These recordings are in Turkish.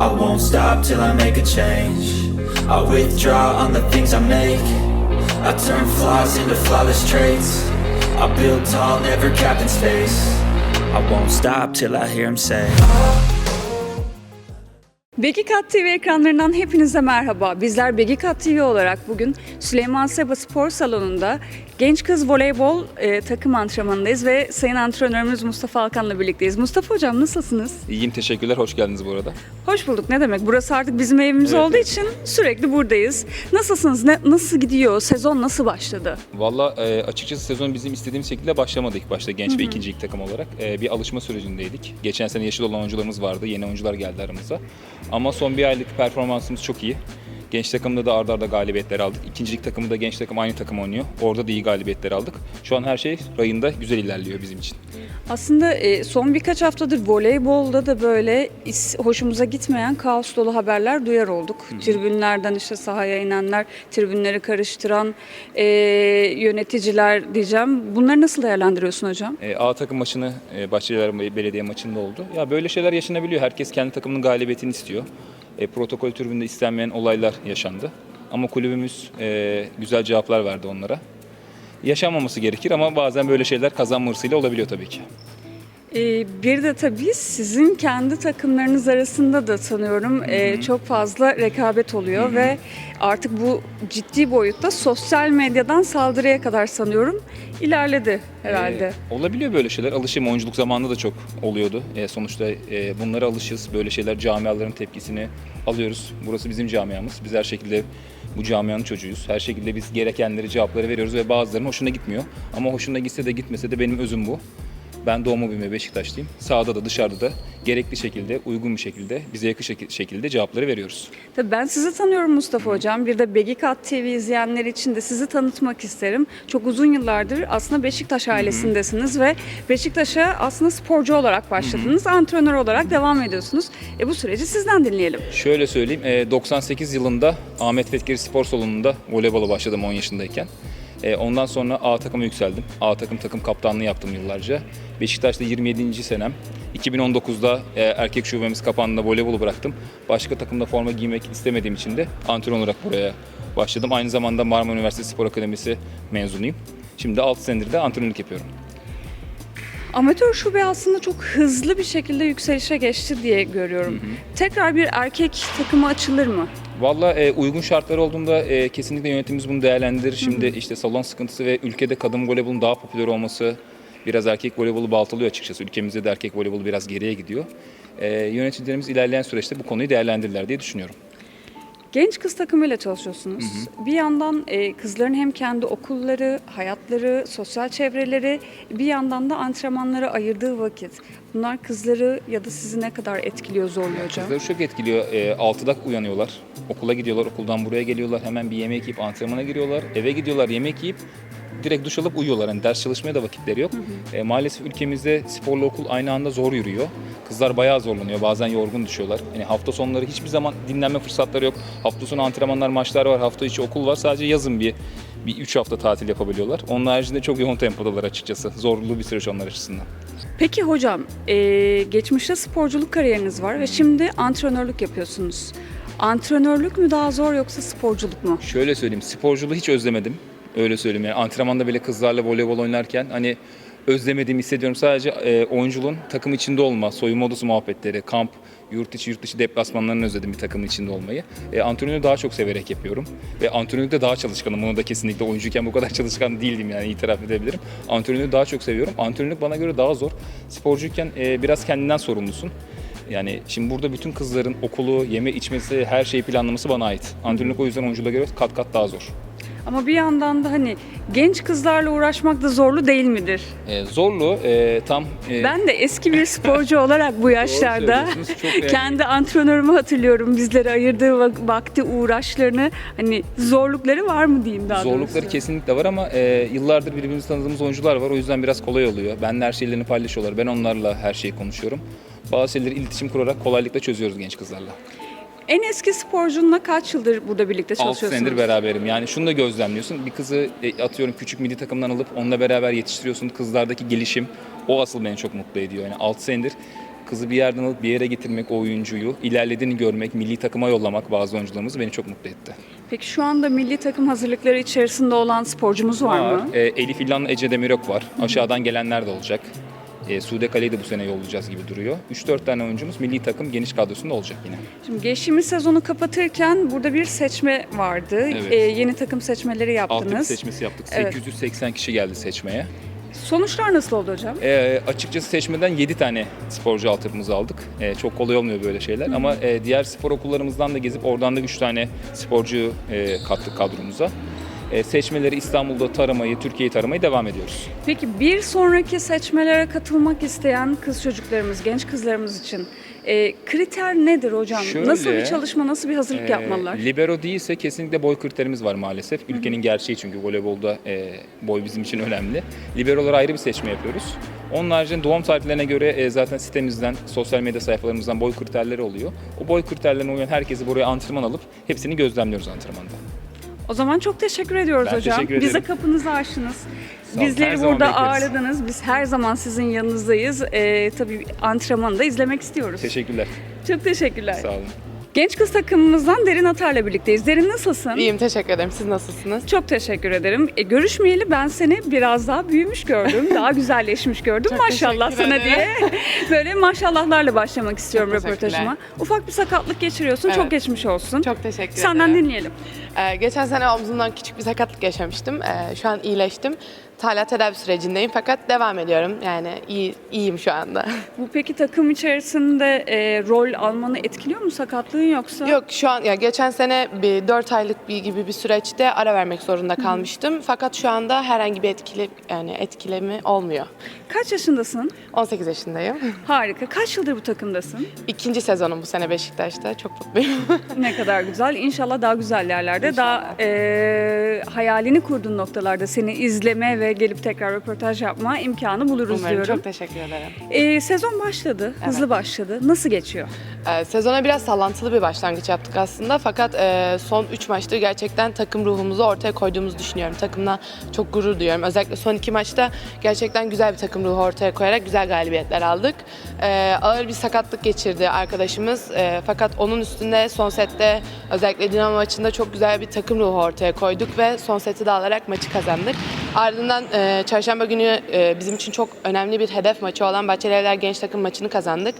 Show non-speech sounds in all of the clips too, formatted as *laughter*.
I won't stop till I make a change. I withdraw on the things I make. I turn flaws into flawless traits. I build tall, never capped in space. I won't stop till I hear him say. Begikat TV ekranlarından hepinize merhaba. Bizler Begikat TV olarak bugün Süleyman Seba Spor Salonu'nda genç kız voleybol e, takım antrenmanındayız ve sayın antrenörümüz Mustafa Alkan'la birlikteyiz. Mustafa Hocam nasılsınız? İyiyim teşekkürler. Hoş geldiniz bu arada. Hoş bulduk. Ne demek? Burası artık bizim evimiz Evet, olduğu için sürekli buradayız. Nasılsınız? Ne, nasıl gidiyor? Sezon nasıl başladı? Valla e, açıkçası sezon bizim istediğimiz şekilde başlamadı ilk başta genç ve ikinci lig takım olarak. E, bir alışma sürecindeydik. Geçen sene yeşil olan oyuncularımız vardı. Yeni oyuncular geldi aramıza. Ama son bir aylık performansımız çok iyi. Genç takımda da arda arda galibiyetler aldık. İkinci lig takımı da genç takım aynı takım oynuyor. Orada da iyi galibiyetler aldık. Şu an her şey rayında güzel ilerliyor bizim için. Aslında e, son birkaç haftadır voleybolda da böyle hoşumuza gitmeyen kaos dolu haberler duyar olduk. Tribünlerden işte sahaya inenler, tribünleri karıştıran e, yöneticiler diyeceğim. Bunları nasıl değerlendiriyorsun hocam? E, A takım maçını e, Bahçeliler Belediye maçında oldu. Ya böyle şeyler yaşanabiliyor. Herkes kendi takımının galibiyetini istiyor. E, protokol tribünde istenmeyen olaylar yaşandı. Ama kulübümüz e, güzel cevaplar verdi onlara. Yaşanmaması gerekir ama bazen böyle şeyler kazanma hırsıyla olabiliyor tabii ki. E, bir de tabii sizin kendi takımlarınız arasında da sanıyorum e, çok fazla rekabet oluyor ve artık bu ciddi boyutta sosyal medyadan saldırıya kadar sanıyorum ilerledi herhalde. E, olabiliyor böyle şeyler. Alışım oyunculuk zamanında da çok oluyordu. E, sonuçta e, bunlara alışız. Böyle şeyler camiaların tepkisini alıyoruz. Burası bizim camiamız. Biz her şekilde bu camianın çocuğuyuz. Her şekilde biz gerekenleri, cevapları veriyoruz ve bazılarının hoşuna gitmiyor. Ama hoşuna gitse de gitmese de benim özüm bu. Ben doğma büyüme Beşiktaşlıyım. Sahada da dışarıda da gerekli şekilde, uygun bir şekilde, bize yakın şekil- şekilde cevapları veriyoruz. Tabii ben sizi tanıyorum Mustafa Hocam. Bir de Begikat TV izleyenler için de sizi tanıtmak isterim. Çok uzun yıllardır aslında Beşiktaş ailesindesiniz ve Beşiktaş'a aslında sporcu olarak başladınız. Antrenör olarak devam ediyorsunuz. E bu süreci sizden dinleyelim. Şöyle söyleyeyim, e, 98 yılında Ahmet Fetkeri Spor Salonu'nda voleybola başladım 10 yaşındayken. E, Ondan sonra A takıma yükseldim. A takım takım kaptanlığı yaptım yıllarca. Beşiktaş'ta 27. senem. 2019'da e, erkek şubemiz kapandığında voleybolu bıraktım. Başka takımda forma giymek istemediğim için de antrenör olarak buraya başladım. Aynı zamanda Marmara Üniversitesi Spor Akademisi mezunuyum. Şimdi 6 senedir de antrenörlük yapıyorum. Amatör şube aslında çok hızlı bir şekilde yükselişe geçti diye görüyorum. Tekrar bir erkek takımı açılır mı? Valla e, uygun şartlar olduğunda e, kesinlikle yönetimimiz bunu değerlendirir. Şimdi işte salon sıkıntısı ve ülkede kadın voleybolun daha popüler olması biraz erkek voleybolu baltalıyor açıkçası. Ülkemizde de erkek voleybolu biraz geriye gidiyor. E, yöneticilerimiz ilerleyen süreçte bu konuyu değerlendirirler diye düşünüyorum. Genç kız takımıyla çalışıyorsunuz. Bir yandan e, kızların hem kendi okulları, hayatları, sosyal çevreleri, bir yandan da antrenmanlara ayırdığı vakit. Bunlar kızları ya da sizi ne kadar etkiliyor, zorluyor hocam? Kızları çok etkiliyor. E, 6'da uyanıyorlar. Okula gidiyorlar. Okuldan buraya geliyorlar. Hemen bir yemek yiyip antrenmana giriyorlar. Eve gidiyorlar yemek yiyip direkt duş alıp uyuyorlar. Yani ders çalışmaya da vakitleri yok. E, maalesef ülkemizde sporla okul aynı anda zor yürüyor. Kızlar bayağı zorlanıyor. Bazen yorgun düşüyorlar. Yani hafta sonları hiçbir zaman dinlenme fırsatları yok. Hafta sonu antrenmanlar, maçlar var. Hafta içi okul var. Sadece yazın bir bir 3 hafta tatil yapabiliyorlar. Onun haricinde çok yoğun tempodalar açıkçası. Zorlu bir süreç onlar açısından. Peki hocam, e, geçmişte sporculuk kariyeriniz var ve şimdi antrenörlük yapıyorsunuz. Antrenörlük mü daha zor yoksa sporculuk mu? Şöyle söyleyeyim, sporculuğu hiç özlemedim. Öyle söyleyeyim yani antrenmanda bile kızlarla voleybol oynarken hani özlemediğimi hissediyorum. Sadece e, oyunculuğun takım içinde olma, soyunma odası muhabbetleri, kamp, yurt içi yurt dışı deplasmanlarını özledim bir takımın içinde olmayı. E, antrenörü daha çok severek yapıyorum. Ve antrenörlükte daha çalışkanım. Bunu da kesinlikle oyuncuyken bu kadar *laughs* çalışkan değildim yani itiraf edebilirim. Antrenörü daha çok seviyorum. Antrenörlük bana göre daha zor. Sporcuyken e, biraz kendinden sorumlusun. Yani şimdi burada bütün kızların okulu, yeme içmesi, her şeyi planlaması bana ait. Antrenörlük o yüzden oyunculuğa göre kat kat daha zor. Ama bir yandan da hani genç kızlarla uğraşmak da zorlu değil midir? E, zorlu e, tam e, Ben de eski bir sporcu *laughs* olarak bu yaşlarda kendi antrenörümü hatırlıyorum. Bizlere ayırdığı vak- vakti, uğraşlarını hani zorlukları var mı diyeyim daha Zorlukları doğrusu. kesinlikle var ama e, yıllardır birbirimizi tanıdığımız oyuncular var. O yüzden biraz kolay oluyor. Ben her şeylerini paylaşıyorlar. Ben onlarla her şeyi konuşuyorum. Bazı şeyleri iletişim kurarak kolaylıkla çözüyoruz genç kızlarla. En eski sporcunla kaç yıldır burada birlikte 6 çalışıyorsunuz? senedir beraberim. Yani şunu da gözlemliyorsun. Bir kızı e, atıyorum küçük milli takımdan alıp onunla beraber yetiştiriyorsun. Kızlardaki gelişim o asıl beni çok mutlu ediyor. Yani 6 senedir kızı bir yerden alıp bir yere getirmek o oyuncuyu, ilerlediğini görmek, milli takıma yollamak bazı oyuncularımız beni çok mutlu etti. Peki şu anda milli takım hazırlıkları içerisinde olan sporcumuz var, mı? E, Elif İlhan, Ece Demirok var. Aşağıdan gelenler de olacak. E, Sude Kale'yi de bu sene yollayacağız gibi duruyor. 3-4 tane oyuncumuz milli takım geniş kadrosunda olacak yine. Şimdi geçtiğimiz sezonu kapatırken burada bir seçme vardı. Evet. Ee, yeni takım seçmeleri yaptınız. seçmesi yaptık. Evet. 880 kişi geldi seçmeye. Sonuçlar nasıl oldu hocam? E, açıkçası seçmeden 7 tane sporcu altyapımızı aldık. E, çok kolay olmuyor böyle şeyler ama e, diğer spor okullarımızdan da gezip oradan da 3 tane sporcu e, kattık kadromuza. E, seçmeleri İstanbul'da taramayı, Türkiye'yi taramayı devam ediyoruz. Peki bir sonraki seçmelere katılmak isteyen kız çocuklarımız, genç kızlarımız için e, kriter nedir hocam? Şöyle, nasıl bir çalışma, nasıl bir hazırlık Ee, yapmalılar? Libero değilse kesinlikle boy kriterimiz var maalesef. Ülkenin gerçeği çünkü voleybolda e, boy bizim için önemli. Liberolara ayrı bir seçme yapıyoruz. Onun haricinde doğum tarihlerine göre e, zaten sitemizden, sosyal medya sayfalarımızdan boy kriterleri oluyor. O boy kriterlerine uyan herkesi buraya antrenman alıp hepsini gözlemliyoruz antrenmanda. O zaman çok teşekkür ediyoruz Ben hocam. teşekkür Bize ederim. kapınızı açtınız. Bizleri burada ağırladınız. Biz her zaman sizin yanınızdayız. E, tabii antrenmanı da izlemek istiyoruz. Teşekkürler. Çok teşekkürler. Sağ olun. Genç kız takımımızdan Derin Atar'la birlikteyiz. Derin nasılsın? İyiyim teşekkür ederim. Siz nasılsınız? Çok teşekkür ederim. E, görüşmeyeli ben seni biraz daha büyümüş gördüm. *laughs* daha güzelleşmiş gördüm. Çok maşallah teşekkür sana ederim. diye. *laughs* Böyle maşallahlarla başlamak istiyorum Çok teşekkürler. röportajıma. Ufak bir sakatlık geçiriyorsun. Çok Evet. geçmiş olsun. Çok teşekkür Senden ederim. dinleyelim. Ee, geçen sene omzumdan küçük bir sakatlık yaşamıştım. Ee, şu an iyileştim. Hala tedavi sürecindeyim fakat devam ediyorum. Yani iyi, iyiyim şu anda. *laughs* Bu peki takım içerisinde e, rol almanı etkiliyor mu sakatlığın yoksa? Yok şu an ya geçen sene bir 4 aylık bir gibi bir süreçte ara vermek zorunda kalmıştım. Fakat şu anda herhangi bir etkili yani etkilemi olmuyor. Kaç yaşındasın? 18 yaşındayım. *laughs* Harika. Kaç yıldır bu takımdasın? İkinci sezonum bu sene Beşiktaş'ta. Çok mutluyum. *laughs* ne kadar güzel. İnşallah daha güzel yerlerde, daha e, hayalini kurduğun noktalarda seni izleme ve gelip tekrar röportaj yapma imkanı buluruz Umarım. diyorum. Çok teşekkür ederim. E, sezon başladı, hızlı başladı. Nasıl geçiyor? Ee, sezona biraz sallantılı bir başlangıç yaptık aslında fakat e, son 3 maçta gerçekten takım ruhumuzu ortaya koyduğumuzu düşünüyorum. Takımla çok gurur duyuyorum. Özellikle son 2 maçta gerçekten güzel bir takım ruhu ortaya koyarak güzel galibiyetler aldık. Ee, ağır bir sakatlık geçirdi arkadaşımız Ee, fakat onun üstünde son sette özellikle Dinamo maçında çok güzel bir takım ruhu ortaya koyduk ve son seti de alarak maçı kazandık. Ardından e, çarşamba günü e, bizim için çok önemli bir hedef maçı olan Bahçelievler Genç Takım maçını kazandık.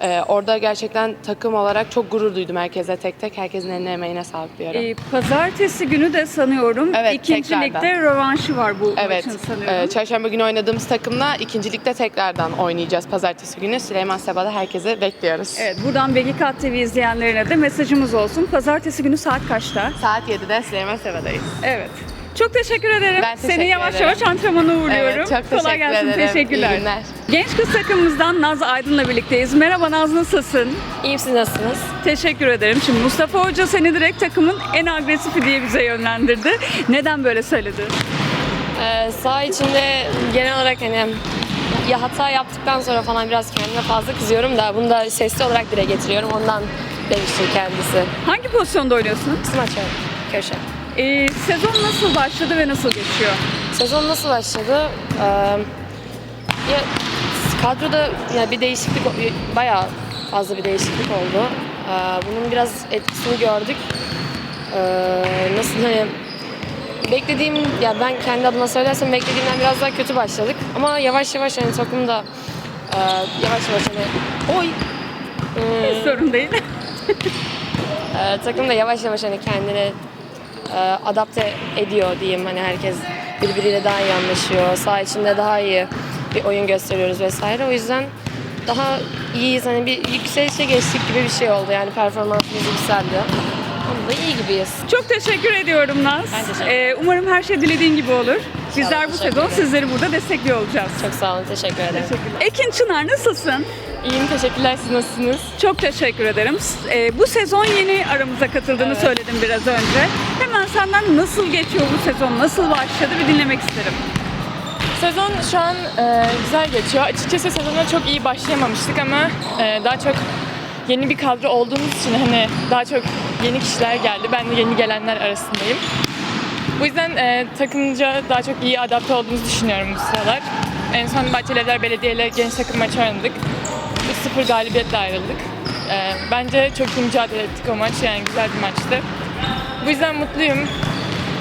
Ee, orada gerçekten takım olarak çok gurur duydum herkese tek tek. Herkesin eline emeğine sağlık diyorum. E, pazartesi günü de sanıyorum Evet, ikinci tekrardan. ligde rövanşı var bu evet, maçın sanıyorum. e, çarşamba günü oynadığımız takımla ikincilikte tekrardan oynayacağız pazartesi günü. Süleyman Seba'da herkese bekliyoruz. Evet, buradan Begikat TV izleyenlerine de mesajımız olsun. Pazartesi günü saat kaçta? Saat 7'de Süleyman Seba'dayız. Evet. Çok teşekkür ederim. Ben teşekkür Seni yavaş ederim. yavaş antrenmana uğurluyorum. Evet, çok teşekkür Kolay gelsin. ederim. Teşekkürler. İyi günler. Genç kız takımımızdan Naz Aydın'la birlikteyiz. Merhaba Naz nasılsın? İyiyim siz nasılsınız? Teşekkür ederim. Şimdi Mustafa Hoca seni direkt takımın en agresifi diye bize yönlendirdi. Neden böyle söyledi? Ee, saha içinde genel olarak hani ya hata yaptıktan sonra falan biraz kendime fazla kızıyorum da bunu da sesli olarak dile getiriyorum. Ondan demiştir kendisi. Hangi pozisyonda oynuyorsun? Smaç köşe. Ee, sezon nasıl başladı ve nasıl geçiyor? Sezon nasıl başladı? Ee, ya kadroda ya bir değişiklik bayağı fazla bir değişiklik oldu. Ee, bunun biraz etkisini gördük. Ee, nasıl hani beklediğim ya ben kendi adıma söylersem beklediğimden biraz daha kötü başladık. Ama yavaş yavaş hani takım da e, yavaş yavaş hani oy Hiç sorun değil. e, takım da yavaş yavaş hani kendini e, adapte ediyor diyeyim. Hani herkes birbiriyle daha iyi anlaşıyor. Saha içinde daha iyi bir oyun gösteriyoruz vesaire. O yüzden daha iyiyiz. Hani bir yükselişe geçtik gibi bir şey oldu. Yani performansımız yükseldi. anda iyi gibiyiz. Çok teşekkür ediyorum Naz. Ben teşekkür Ee, umarım her şey dilediğin gibi olur. Bizler bu teşekkür sezon ederim. sizleri burada destekliyor olacağız. Çok sağ olun, teşekkür ederim. Ekin Çınar nasılsın? İyiyim, teşekkürler. Siz nasılsınız? Çok teşekkür ederim. Ee, bu sezon yeni aramıza katıldığını söyledim biraz önce. Hemen senden nasıl geçiyor bu sezon, nasıl başladı bir dinlemek isterim. Sezon şu an e, güzel geçiyor. Açıkçası sezona çok iyi başlayamamıştık ama e, daha çok yeni bir kadro olduğumuz için hani daha çok yeni kişiler geldi. Ben de yeni gelenler arasındayım. Bu yüzden e, takımca daha çok iyi adapte olduğumuzu düşünüyorum bu sıralar. En son Bahçelievler Belediye ile genç takım maçı oynadık. 3-0 galibiyetle ayrıldık. E, bence çok iyi mücadele ettik o maç. Yani güzel bir maçtı. Bu yüzden mutluyum.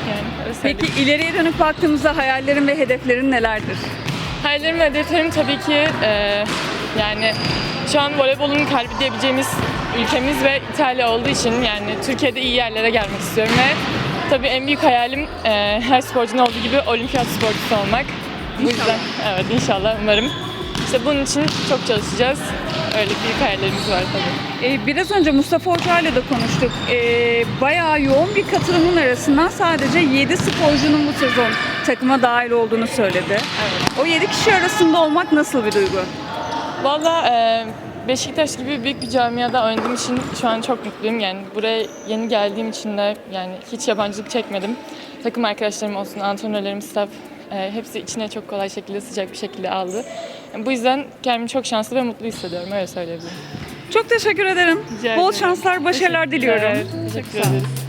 Yani öyle söyleyeyim. Peki ileriye dönüp baktığımızda hayallerin ve hedeflerin nelerdir? Hayallerim ve hedeflerim tabii ki e, yani şu an voleybolun kalbi diyebileceğimiz ülkemiz ve İtalya olduğu için yani Türkiye'de iyi yerlere gelmek istiyorum ve tabii en büyük hayalim e, her sporcunun olduğu gibi olimpiyat sporcusu olmak. Bu yüzden evet inşallah umarım. İşte bunun için çok çalışacağız. Öyle büyük hayallerimiz var tabii. Ee, biraz önce Mustafa Hoca ile de konuştuk. Ee, bayağı yoğun bir katılımın arasından sadece 7 sporcunun bu sezon takıma dahil olduğunu söyledi. O 7 kişi arasında olmak nasıl bir duygu? Valla e, Beşiktaş gibi büyük bir camiada oynadığım için şu an çok mutluyum. Yani buraya yeni geldiğim için de yani hiç yabancılık çekmedim. Takım arkadaşlarım olsun, antrenörlerim, staff e, hepsi içine çok kolay şekilde, sıcak bir şekilde aldı. Yani bu yüzden kendimi çok şanslı ve mutlu hissediyorum. Öyle söyleyebilirim. Çok teşekkür ederim. Rica Bol ederim. şanslar, başarılar diliyorum. Teşekkür ederiz.